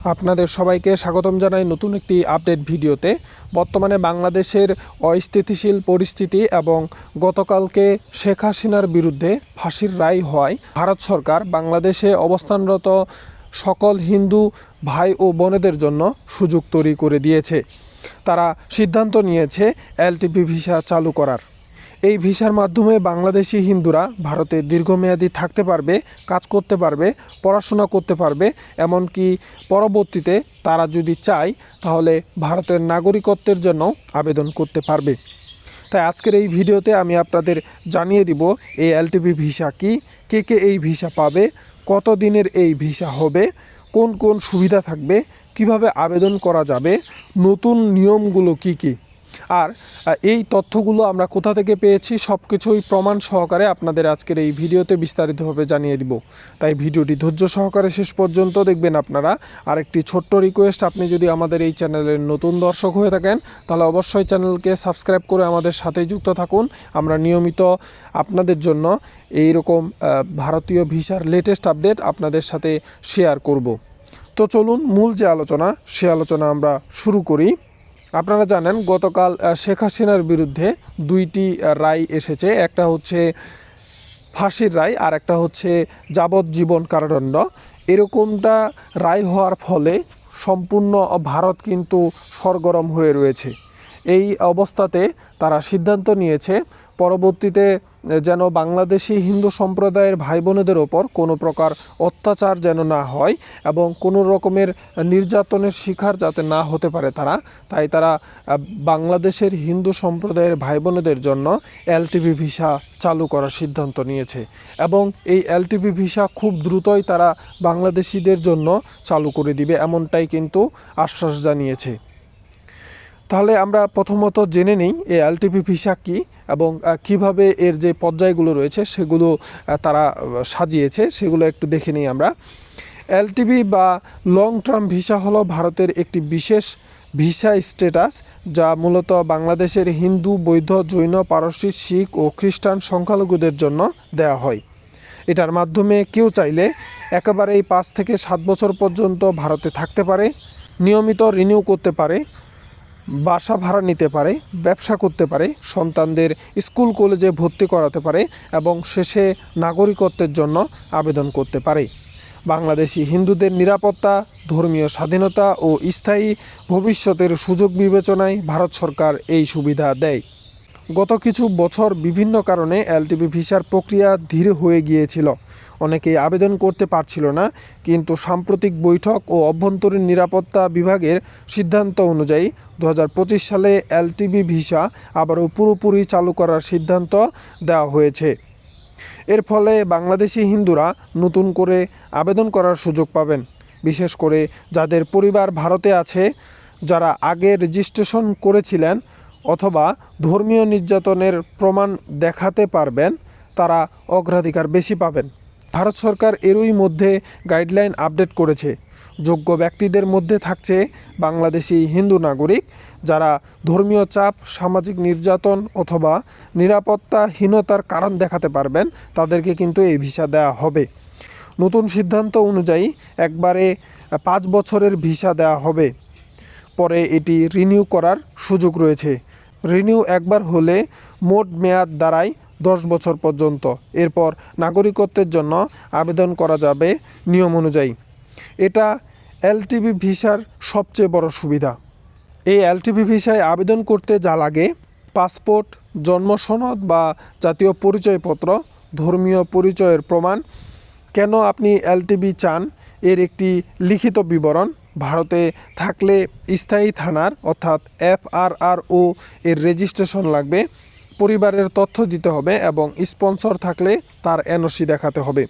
আপনাদের সবাইকে স্বাগতম জানাই নতুন একটি আপডেট ভিডিওতে। বর্তমানে বাংলাদেশের অস্থিতিশীল পরিস্থিতি এবং গতকালকে শেখ হাসিনার বিরুদ্ধে ফাঁসির রায় হওয়ায় ভারত সরকার বাংলাদেশে অবস্থানরত সকল হিন্দু ভাই ও বোনেদের জন্য সুযোগ তৈরি করে দিয়েছে। তারা সিদ্ধান্ত নিয়েছে এলটিপি ভিসা চালু করার। এই ভিসার মাধ্যমে বাংলাদেশি হিন্দুরা ভারতে দীর্ঘমেয়াদী থাকতে পারবে, কাজ করতে পারবে, পড়াশোনা করতে পারবে, এমনকি পরবর্তীতে তারা যদি চায়, তাহলে ভারতের নাগরিকত্বের জন্য আবেদন করতে পারবে। তাই আজকের এই ভিডিওতে আমি আপনাদের জানিয়ে দিব, এই এলটিপি ভিসা কি, কে কে এই ভিসা পাবে কত দিনের এই ভিসা হবে, কোন কোন সুবিধা থাকবে, কীভাবে আবেদন করা যাবে, নতুন নিয়মগুলো কি কি আর এই তথ্যগুলো আমরা কোথা থেকে পেয়েছি সব কিছুই প্রমাণ সহকারে আপনাদের আজকের এই ভিডিওতে বিস্তারিতভাবে জানিয়ে দিব। তাই ভিডিওটি ধৈর্য সহকারে শেষ পর্যন্ত দেখবেন আপনারা। আর একটি ছোট্ট রিকোয়েস্ট আপনি যদি আমাদের এই চ্যানেলের নতুন দর্শক হয়ে থাকেন, তাহলে অবশ্যই চ্যানেলকে সাবস্ক্রাইব করে আমাদের সাথেই যুক্ত থাকুন। আমরা নিয়মিত আপনাদের জন্য এই রকম ভারতীয় ভিসার লেটেস্ট আপডেট আপনাদের সাথে শেয়ার করব। তো চলুন মূল যে আলোচনা, সে আলোচনা আমরা শুরু করি। আপনারা জানেন, গতকাল শেখ হাসিনার বিরুদ্ধে দুইটি রায় এসেছে। একটা হচ্ছে ফাঁসির রায়, আর একটা হচ্ছে যাবজ্জীবন কারাদণ্ড। এরকমটা রায় হওয়ার ফলে সম্পূর্ণ ভারত কিন্তু সরগরম হয়ে রয়েছে। এই অবস্থাতে তারা সিদ্ধান্ত নিয়েছে, পরবর্তীতে যেন বাংলাদেশি হিন্দু সম্প্রদায়ের ভাই বোনেদের ওপর কোনো প্রকার অত্যাচার যেন না হয় এবং কোনো রকমের নির্যাতনের শিকার যাতে না হতে পারে তারা, তাই তারা বাংলাদেশের হিন্দু সম্প্রদায়ের ভাই বোনেদের জন্য এলটিভি ভিসা চালু করার সিদ্ধান্ত নিয়েছে এবং এই এলটিভি ভিসা খুব দ্রুতই তারা বাংলাদেশিদের জন্য চালু করে দিবে, এমনটাই কিন্তু আশ্বাস জানিয়েছে। তাহলে আমরা প্রথমত জেনে নিই এই এলটিপি ভিসা কি এবং কীভাবে এর যে পর্যায়গুলো রয়েছে সেগুলো তারা সাজিয়েছে, সেগুলো একটু দেখে নিই আমরা। এলটিপি বা লং টার্ম ভিসা হলো ভারতের একটি বিশেষ ভিসা স্ট্যাটাস যা মূলত বাংলাদেশের হিন্দু, বৌদ্ধ, জৈন পারসিক শিখ ও খ্রিস্টান সংখ্যালঘুদের জন্য দেওয়া হয়। এটার মাধ্যমে কেউ চাইলে একেবারেই পাঁচ থেকে সাত বছর পর্যন্ত ভারতে থাকতে পারে, নিয়মিত রিনিউ করতে পারে বাসা ভাড়া নিতে পারে, ব্যবসা করতে পারে, সন্তানদের স্কুল, কলেজে ভর্তি করাতে পারে এবং শেষে নাগরিকত্বের জন্য আবেদন করতে পারে। বাংলাদেশি হিন্দুদের নিরাপত্তা, ধর্মীয় স্বাধীনতা ও স্থায়ী ভবিষ্যতের সুযোগ বিবেচনায় ভারত সরকার এই সুবিধা দেয়। গত কিছু বছর বিভিন্ন কারণে এলটিপি ভিসার প্রক্রিয়া ধীর হয়ে গিয়েছিল। অনেকেই আবেদন করতে পারছিল না, কিন্তু সাম্প্রতিক বৈঠক ও অভ্যন্তরীণ নিরাপত্তা বিভাগের সিদ্ধান্ত অনুযায়ী দু হাজার পঁচিশ সালে এলটিবি ভিসা আবারও পুরোপুরি চালু করার সিদ্ধান্ত দেওয়া হয়েছে। এর ফলে বাংলাদেশি হিন্দুরা নতুন করে আবেদন করার সুযোগ পাবেন। বিশেষ করে যাদের পরিবার ভারতে আছে, যারা আগে রেজিস্ট্রেশন করেছিলেন অথবা ধর্মীয় নির্যাতনের প্রমাণ দেখাতে পারবেন, তারা অগ্রাধিকার বেশি পাবেন। ভারত সরকার এরই মধ্যে গাইডলাইন আপডেট করেছে। যোগ্য ব্যক্তিদের মধ্যে থাকছে বাংলাদেশি হিন্দু নাগরিক যারা ধর্মীয় চাপ, সামাজিক নির্যাতন অথবা নিরাপত্তাহীনতার কারণ দেখাতে পারবেন, তাদেরকে কিন্তু এই ভিসা দেওয়া হবে। নতুন সিদ্ধান্ত অনুযায়ী একবারে পাঁচ বছরের ভিসা দেওয়া হবে। পরে এটি রিনিউ করার সুযোগ রয়েছে। রিনিউ একবার হলে মোট মেয়াদ দাঁড়ায় দশ বছর পর্যন্ত। এরপর নাগরিকত্বের জন্য আবেদন করা যাবে নিয়ম অনুযায়ী। এটা এলটিবি ভিসার সবচেয়ে বড় সুবিধা। এই এলটিবি ভিসায় আবেদন করতে যা লাগে, পাসপোর্ট জন্ম সনদ বা জাতীয় পরিচয়পত্র, ধর্মীয় পরিচয়ের প্রমাণ, কেন আপনি এলটিবি চান, এর একটি লিখিত বিবরণ, ভারতে থাকলে স্থায়ী থানার অর্থাৎ এফআরআরও এর রেজিস্ট্রেশন লাগবে পরিবারের তথ্য দিতে হবে এবং স্পন্সর থাকলে তার এনওসি দেখাতে হবে।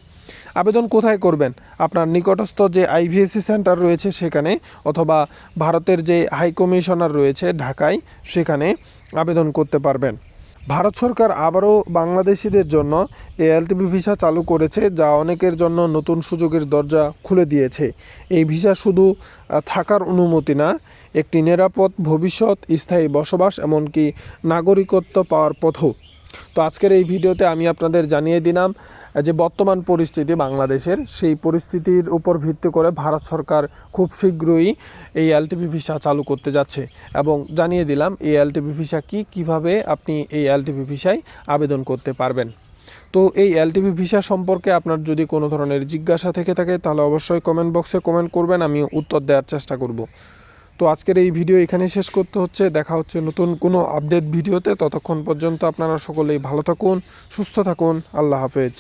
আবেদন কোথায় করবেন? আপনার নিকটস্থ যে আইভিএসি সেন্টার রয়েছে সেখানে অথবা ভারতের যে হাই কমিশনার রয়েছে ঢাকায় সেখানে আবেদন করতে পারবেন। ভারত সরকার আবারও বাংলাদেশিদের জন্য এএলটিবি ভিসা চালু করেছে, যা অনেকের জন্য নতুন সুযোগের দরজা খুলে দিয়েছে। এই ভিসা শুধু থাকার অনুমতি না, একটি নিরাপদ ভবিষ্যৎ, স্থায়ী বসবাস, এমনকি নাগরিকত্ব পাওয়ার পথও। তো আজকের এই ভিডিওতে আমি আপনাদের জানিয়ে দিলাম যে বর্তমান পরিস্থিতি বাংলাদেশের, সেই পরিস্থিতির উপর ভিত্তি করে ভারত সরকার খুব শীঘ্রই এই এলটিপি ভিসা চালু করতে যাচ্ছে। এবং জানিয়ে দিলাম, এই এলটিপি ভিসা কি, কীভাবে আপনি এই এলটিপি ভিসায় আবেদন করতে পারবেন। তো এই এলটিপি ভিসা সম্পর্কে আপনার যদি কোনো ধরনের জিজ্ঞাসা থেকে থাকে, তাহলে অবশ্যই কমেন্ট বক্সে কমেন্ট করবেন আমি উত্তর দেওয়ার চেষ্টা করব। তো আজকের এই ভিডিও এখানে শেষ করতে হচ্ছে। দেখা হচ্ছে নতুন কোনো আপডেট ভিডিওতে। ততক্ষণ পর্যন্ত আপনারা সকলেই ভালো থাকুন, সুস্থ থাকুন। আল্লাহ হাফেজ।